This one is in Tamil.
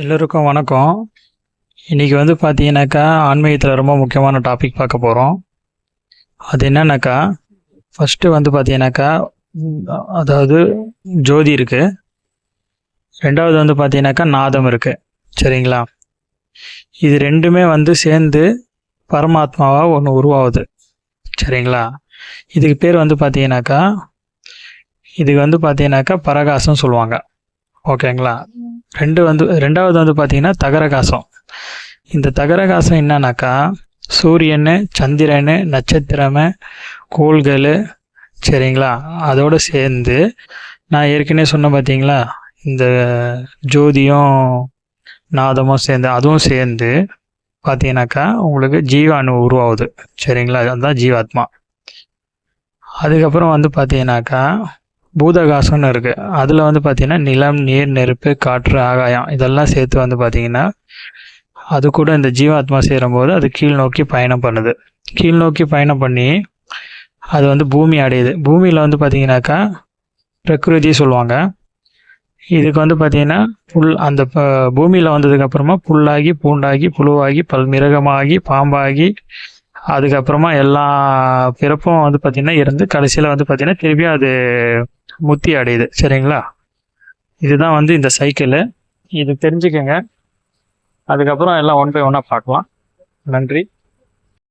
எல்லோருக்கும் வணக்கம். இன்றைக்கி வந்து பார்த்தீங்கன்னாக்கா ஆன்மீகத்தில் ரொம்ப முக்கியமான டாபிக் பார்க்க போகிறோம் அது என்னன்னாக்கா ஃபஸ்ட்டு வந்து பார்த்தீங்கன்னாக்கா அதாவது ஜோதி இருக்கு. ரெண்டாவது வந்து பார்த்தீங்கன்னாக்கா நாதம் இருக்குது சரிங்களா? இது ரெண்டுமே வந்து சேர்ந்து பரமாத்மாவாக ஒன்று உருவாகுது. சரிங்களா? இதுக்கு பேர் வந்து பார்த்தீங்கன்னாக்கா இதுக்கு வந்து பார்த்தீங்கன்னாக்கா பரகாசம் சொல்லுவாங்க. ஓகேங்களா? ரெண்டு வந்து ரெண்டாவது வந்து பார்த்தீங்கன்னா தகரகாசம். இந்த தகரகாசம் என்னன்னாக்கா சூரியன் சந்திரன் நட்சத்திரம் கோள்கள் சரிங்களா? அதோடு சேர்ந்து நான் ஏற்கனவே சொன்னேன் பார்த்தீங்களா இந்த ஜோதியும் நாதமும் சேர்ந்து அதுவும் சேர்ந்து பார்த்தீங்கன்னாக்கா உங்களுக்கு ஜீவாணு உருவாகுது. சரிங்களா? அதுதான் ஜீவாத்மா. அதுக்கப்புறம் வந்து பார்த்தீங்கன்னாக்கா பூதகாசம்னு இருக்குது அதில் வந்து பார்த்தீங்கன்னா நிலம் நீர் நெருப்பு காற்று ஆகாயம் இதெல்லாம் சேர்த்து வந்து பார்த்தீங்கன்னா அது கூட இந்த ஜீவாத்மா சேரும்போது அது கீழ் நோக்கி பயணம் பண்ணுது. கீழ் நோக்கி பயணம் பண்ணி அது வந்து பூமி அடையுது. பூமியில் வந்து பார்த்தீங்கன்னாக்கா பிரகிருதி சொல்லுவாங்க. இதுக்கு வந்து பார்த்தீங்கன்னா புல் அந்த பூமியில் வந்ததுக்கப்புறமா புல்லாகி பூண்டாகி புழுவாகி பல்மிருகமாகி பாம்பாகி அதுக்கப்புறமா எல்லா பிறப்பும் வந்து பார்த்தீங்கன்னா இருந்து கடைசியில் வந்து பார்த்தீங்கன்னா திருப்பி அது முத்தி அடையுது சரிங்களா? இதுதான் வந்து இந்த சைக்கிள் இது தெரிஞ்சுக்கங்க. அதுக்கப்புறம் எல்லாம் ஒன் பை ஒன்னாக பார்க்கலாம். நன்றி.